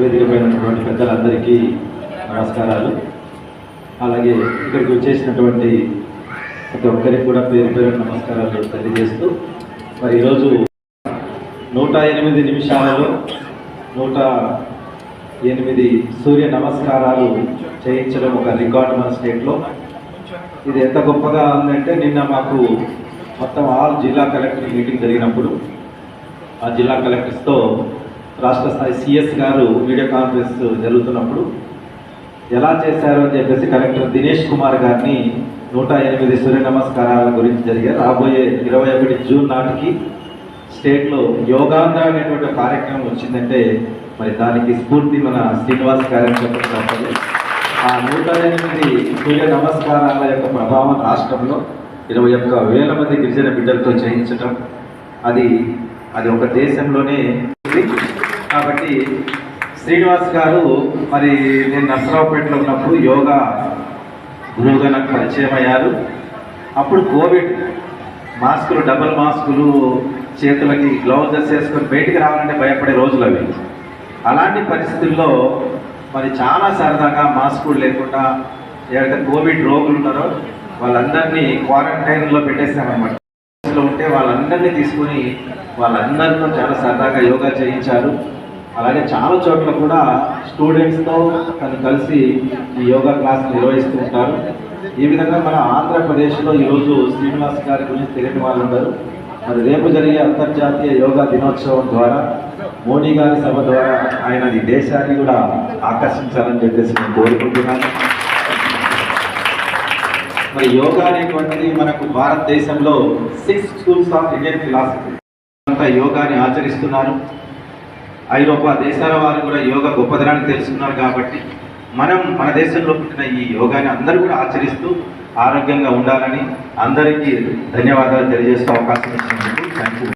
వేదికమైనటువంటి పెద్దలందరికీ నమస్కారాలు. అలాగే ఇక్కడికి వచ్చేసినటువంటి ప్రతి ఒక్కరికి కూడా పేరు పేరు నమస్కారాలు తెలియజేస్తూ మరి ఈరోజు నూట ఎనిమిది నిమిషాలలో నూట ఎనిమిది సూర్య నమస్కారాలు చేయించడం ఒక రికార్డ్ మన స్టేట్లో. ఇది ఎంత గొప్పగా ఉందంటే నిన్న మాకు మొత్తం ఆరు జిల్లా కలెక్టర్ మీటింగ్ జరిగినప్పుడు ఆ జిల్లా కలెక్టర్స్తో రాష్ట్ర స్థాయి సిఎస్ గారు వీడియో కాన్ఫరెన్స్ జరుగుతున్నప్పుడు ఎలా చేశారు అని చెప్పేసి కలెక్టర్ దినేష్ కుమార్ గారిని నూట ఎనిమిది సూర్య నమస్కారాల గురించి జరిగే రాబోయే ఇరవై ఒకటి జూన్ నాటికి స్టేట్లో యోగాంధ్ర అనేటువంటి కార్యక్రమం వచ్చిందంటే మరి దానికి స్ఫూర్తి మన శ్రీనివాస్ కార్యక్రమం చెప్పడం ఆ నూట ఎనిమిది సూర్య నమస్కారాల యొక్క ప్రభావం రాష్ట్రంలో ఇరవై ఒక్క వేల మంది గిరిజన బిడ్డలతో చేయించటం అది అది ఒక దేశంలోనే కాబట్టి శ్రీనివాస్ గారు మరి నేను నర్సరావుపేటలో ఉన్నప్పుడు యోగా గురువుగా నాకు పరిచయం అయ్యారు. అప్పుడు కోవిడ్ మాస్కులు డబల్ మాస్కులు చేతులకి గ్లౌజెస్ వేసుకొని బయటికి రావాలంటే భయపడే రోజులు అవి. అలాంటి పరిస్థితుల్లో మరి చాలా సరదాగా మాస్కులు లేకుండా ఎవరైతే కోవిడ్ రోగులు ఉన్నారో వాళ్ళందరినీ క్వారంటైన్లో పెట్టేసామన్నమాట వయసులో ఉంటే వాళ్ళందరినీ తీసుకుని వాళ్ళందరితో చాలా సరదాగా యోగా చేయించారు. అలాగే చాలా చోట్ల కూడా స్టూడెంట్స్తో తను కలిసి ఈ యోగా క్లాస్ నిర్వహిస్తూ ఉంటారు. ఈ విధంగా మన ఆంధ్రప్రదేశ్లో ఈరోజు శ్రీనివాస్ గారి గురించి తెలియని వాళ్ళు ఉండరు. మరి రేపు జరిగే అంతర్జాతీయ యోగా దినోత్సవం ద్వారా మోడీ గారి సభ ద్వారా ఆయన ఈ దేశాన్ని కూడా ఆకర్షించాలని చెప్పేసి నేను కోరుకుంటున్నాను. మరి యోగా అనేటువంటిది మనకు భారతదేశంలో six schools of Indian philosophy అంతా యోగాని ఆచరిస్తున్నారు. ఐరోపా దేశాల వారు కూడా యోగా గొప్పదనాన్ని తెలుసుకున్నారు కాబట్టి మనం మన దేశంలో పుట్టిన ఈ యోగాని అందరూ కూడా ఆచరిస్తూ ఆరోగ్యంగా ఉండాలని అందరికీ ధన్యవాదాలు తెలియజేసే అవకాశం ఇచ్చినందుకు థ్యాంక్ యూ